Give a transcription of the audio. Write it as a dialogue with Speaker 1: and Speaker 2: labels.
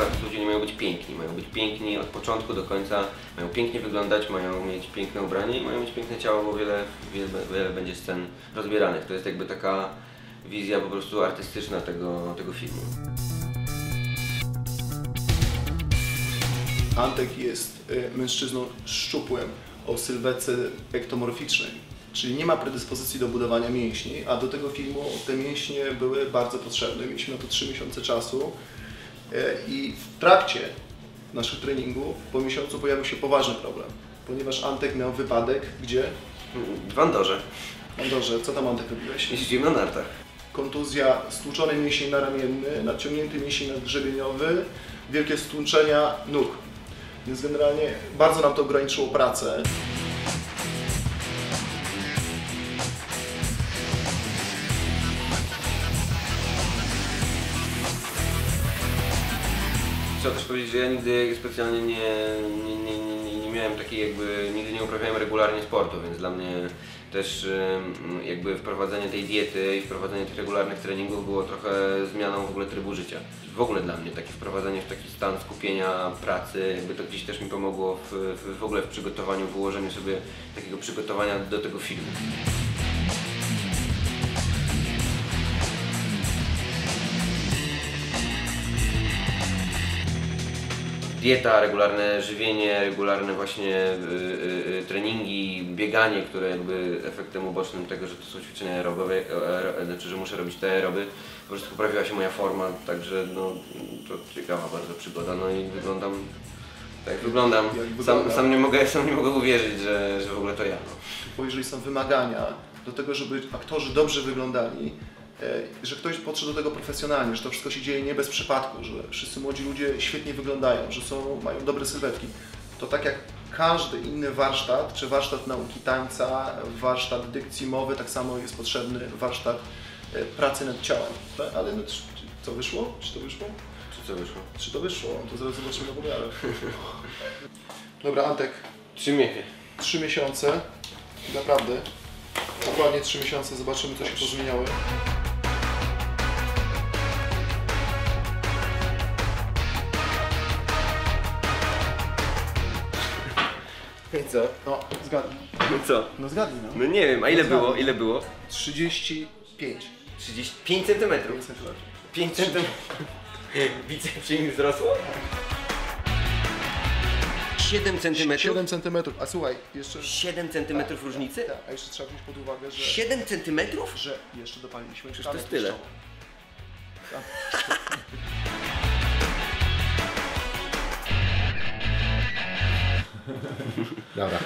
Speaker 1: tych ludzi nie mają być piękni. Mają być piękni od początku do końca, mają pięknie wyglądać, mają mieć piękne ubranie i mają mieć piękne ciało, bo wiele, wiele, wiele będzie scen rozbieranych. To jest jakby taka wizja po prostu artystyczna tego, tego filmu.
Speaker 2: Antek jest y, mężczyzną szczupłym o sylwetce ektomorficznej, czyli nie ma predyspozycji do budowania mięśni, a do tego filmu te mięśnie były bardzo potrzebne. Mieliśmy na to 3 miesiące czasu i w trakcie naszych treningów po miesiącu pojawił się poważny problem, ponieważ Antek miał wypadek, gdzie?
Speaker 1: W Andorze.
Speaker 2: Andorze, co tam Antek robiłeś?
Speaker 1: Jeździłem na nartach.
Speaker 2: Kontuzja, stłuczony mięsień naramienny, nadciągnięty mięsień nadgrzebieniowy, wielkie stłuczenia nóg. Więc generalnie bardzo nam to ograniczyło pracę.
Speaker 1: Trzeba też powiedzieć, że ja nigdy specjalnie nie, nie, nie, nie, nie miałem takiej jakby, nigdy nie uprawiałem regularnie sportu, więc dla mnie też jakby wprowadzenie tej diety i wprowadzenie tych regularnych treningów było trochę zmianą w ogóle trybu życia. W ogóle dla mnie takie wprowadzenie w taki stan skupienia pracy, jakby to gdzieś też mi pomogło w, w ogóle w przygotowaniu, w ułożeniu sobie takiego przygotowania do tego filmu. Dieta, regularne żywienie, regularne właśnie y, y, y, treningi, bieganie, które jakby efektem ubocznym tego, że to są ćwiczenia aerobowe, aero, znaczy, że muszę robić te aeroby, po prostu poprawiła się moja forma, także no, to ciekawa bardzo przygoda, no i wyglądam tak wyglądam. Sam, sam, nie mogę, sam nie mogę uwierzyć, że, że w ogóle to ja. No.
Speaker 2: Bo jeżeli są wymagania do tego, żeby aktorzy dobrze wyglądali, e, że ktoś podszedł do tego profesjonalnie, że to wszystko się dzieje nie bez przypadku, że wszyscy młodzi ludzie świetnie wyglądają, że są, mają dobre sylwetki, to tak jak każdy inny warsztat, czy warsztat nauki tańca, warsztat dykcji mowy, tak samo jest potrzebny warsztat e, pracy nad ciałem. Ale no, czy, wyszło? Czy to wyszło?
Speaker 1: Czy co wyszło?
Speaker 2: Czy to wyszło? To zaraz zobaczymy na pomiarach. Dobra, Antek,
Speaker 1: Trzy miechy.
Speaker 2: trzy miesiące, naprawdę, dokładnie trzy miesiące, zobaczymy co się pozmieniały.
Speaker 1: I co?
Speaker 2: No, zgadnij.
Speaker 1: No co?
Speaker 2: No zgadnij, no.
Speaker 1: No nie wiem, a ile
Speaker 2: No
Speaker 1: było? Ile było?
Speaker 2: 35
Speaker 1: 35 centymetrów.
Speaker 2: centymetrów.
Speaker 1: 5 centymetrów. Biceps im wzrosło? 7 centymetrów?
Speaker 2: 7 centymetrów, a słuchaj, jeszcze...
Speaker 1: 7 centymetrów różnicy?
Speaker 2: Tak, a jeszcze trzeba wziąć pod uwagę, że,
Speaker 1: 7 centymetrów?
Speaker 2: że jeszcze dopaliliśmy
Speaker 1: Przecież to jest tyle.
Speaker 2: tłuszczową.
Speaker 3: Dobra.